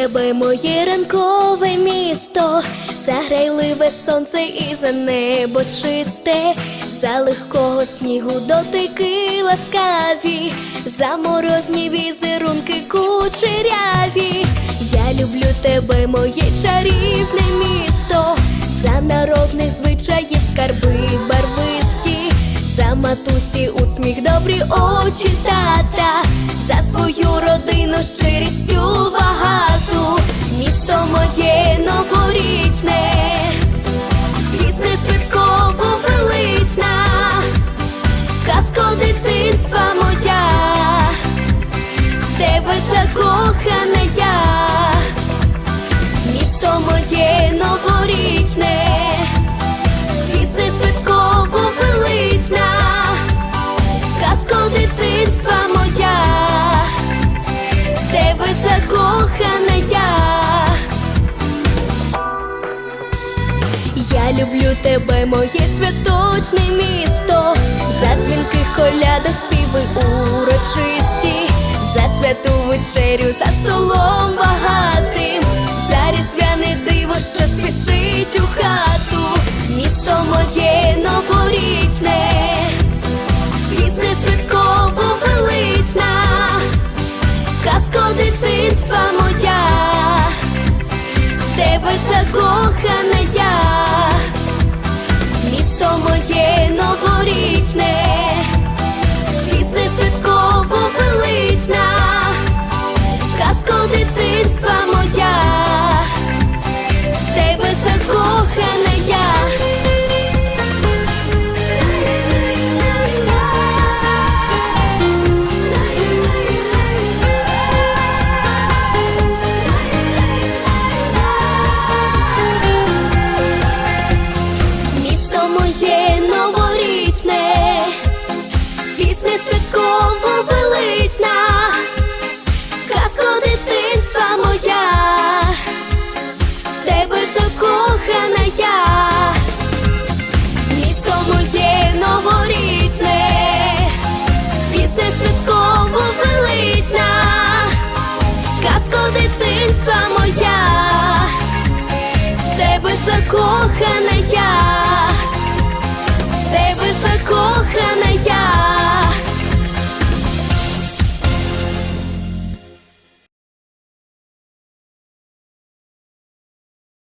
тебе, моє ранкове місто, заграйливе сонце і за небо чисте, за легкого снігу дотики ласкаві, за морозні візерунки кучеряві. Я люблю тебе, моє чарівне місто, за народних звичаїв скарби барвисті, за матусі усміх, добрі очі тата, за свою родину щирістю багату, закохана я. Я люблю тебе, моє святочне місто, за дзвінких колядок співи урочисті, за святу вечерю, за столом багатим, за різдвяне диво, що спішить у хату, місто моє новорічне, пісне святково велична, казко дитинства моя тебе закохана я, місто моє новорічне, пісне велична, казко дитинства моя,